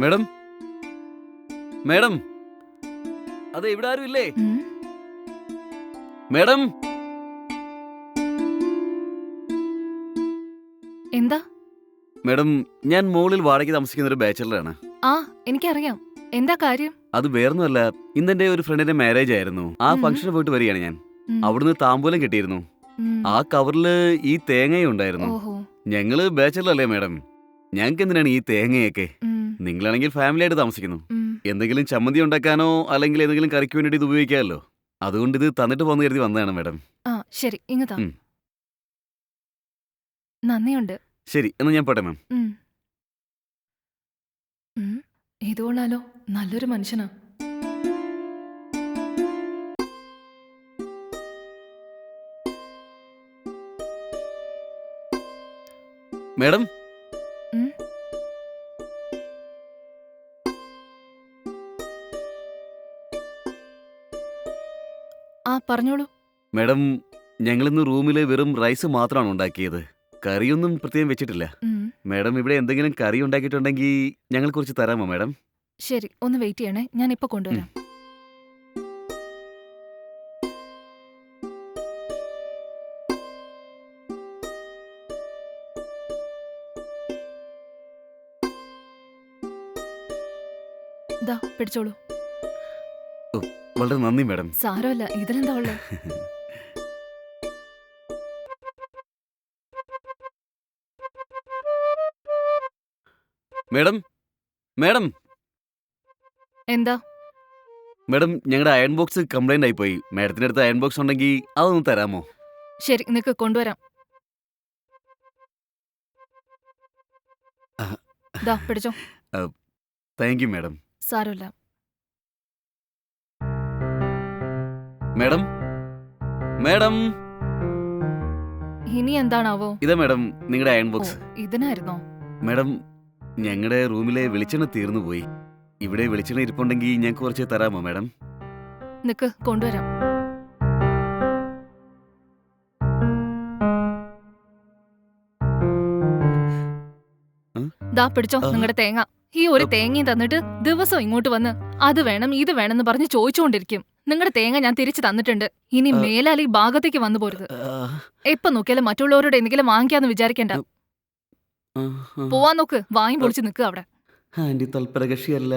Madam? Madam? അതെ ഇവിടെ ആരും ഇല്ലേ. മേഡം? എന്താ? മേഡം ഞാൻ മുകളിൽ വാടകയ്ക്ക് താമസിക്കുന്ന ഒരു ബാച്ചലറാണ്. ആ എനിക്കറിയാം. എന്താ കാര്യം? അത് വേറൊന്നുമല്ല ഇന്നെന്റെ ഒരു ഫ്രണ്ടിന്റെ മാരേജ് ആയിരുന്നു. ആ. ഫംഗ്ഷന് പോയിട്ട് വരികയാണ് ഞാൻ. അവിടുന്ന് താമ്പൂലം കിട്ടിയിരുന്നു. ആ കവറിൽ ഈ തേങ്ങയും ഉണ്ടായിരുന്നു. ഓഹോ. ഞങ്ങൾ ബാച്ചലറല്ലേ മേഡം? ഞങ്ങൾക്ക് എന്തിനാണ് ഈ തേങ്ങയൊക്കെ. നിങ്ങളാണെങ്കിൽ ഫാമിലി ആയിട്ട് താമസിക്കുന്നു എന്തെങ്കിലും ചമ്മന്തി ഉണ്ടാക്കാനോ അല്ലെങ്കിൽ എന്തെങ്കിലും കറിക്ക് വേണ്ടി ഇത് ഉപയോഗിക്കാമല്ലോ. അതുകൊണ്ട് ഇത് തന്നിട്ട് പോന്ന് കരുതി വന്നതാണ് മാഡം. ആ ശരി ഉം. നന്ദിയുണ്ട്. ശരി എന്നാ ഞാൻ പോട്ടെ മാം. ഉം. ഉം. ഇത് കൊള്ളാലോ. നല്ലൊരു മനുഷ്യനാ. മേഡം ആ പറഞ്ഞോളൂ. മേഡം ഞങ്ങളിന്ന് റൂമിൽ വെറും റൈസ് മാത്രമാണ് ഉണ്ടാക്കിയത്. കറിയൊന്നും പ്രത്യേകം വെച്ചിട്ടില്ല. ഉം. മേഡം ഇവിടെ എന്തെങ്കിലും കറി ഉണ്ടാക്കിയിട്ടുണ്ടെങ്കിൽ ഞങ്ങൾ കുറച്ച് തരാമോ മേഡം? ശരി ഒന്ന് വെയിറ്റ് ചെയ്യണേ. ഞാൻ ഇപ്പൊ കൊണ്ടുവരാം. ദാ പിടിച്ചോളൂ. വളരെ നന്ദി മേഡം. സാരമല്ല. ഇതിലെന്താ ഉള്ളത് മേഡം മേഡം. എന്താ? മേഡം ഞങ്ങളുടെ അയൺ ബോക്സ് കംപ്ലൈന്റ് ആയിപ്പോയി മേഡത്തിന്റെ അടുത്ത് അയൺ ബോക്സ് ഉണ്ടെങ്കിൽ അതൊന്ന് തരാമോ? ശരി നിങ്ങൾക്ക് കൊണ്ടുവരാം. ദാ പിടിച്ചോ. Thank you madam. സാരമില്ല. മേഡം? മേഡം? ഇനി എന്താണാവോ? ഇതാ മേഡം നിങ്ങളുടെ അയൺ ബോക്സ് ഇതിനായിരുന്നോ? മേഡം ഞങ്ങളുടെ റൂമിലെ വെളിച്ചെണ്ണ തീർന്നു പോയി. ഇവിടെ വെളിച്ചെണ്ണ ഇരിപ്പുണ്ടെങ്കിൽ ഞങ്ങൾക്ക് കുറച്ച് തരാമോ മേഡം? നിക്ക് കൊണ്ടുവരാം? ദാ പിടിച്ചോ. നിങ്ങളുടെ തേങ്ങ. ഈ ഒരു. തേങ്ങയും തന്നിട്ട് ദിവസം ഇങ്ങോട്ട് വന്ന് അത് വേണം ഇത് വേണമെന്ന് പറഞ്ഞ് ചോദിച്ചുകൊണ്ടിരിക്കും നിങ്ങളുടെ തേങ്ങ ഞാൻ തിരിച്ചു തന്നിട്ടുണ്ട്. ഇനി മേലാലി മേലാൽ ഈ ഭാഗത്തേക്ക് വന്നു പോരുത്. എപ്പൊ നോക്കിയാലും മറ്റുള്ളവരോട് എന്തെങ്കിലും വാങ്ങിക്കാന്ന് വിചാരിക്കണ്ട. പോവാൻ നോക്ക്. വാങ്ങി പൊളിച്ച് നിൽക്കുക അവിടെ. ആന്റി തൽപരകക്ഷിയല്ല.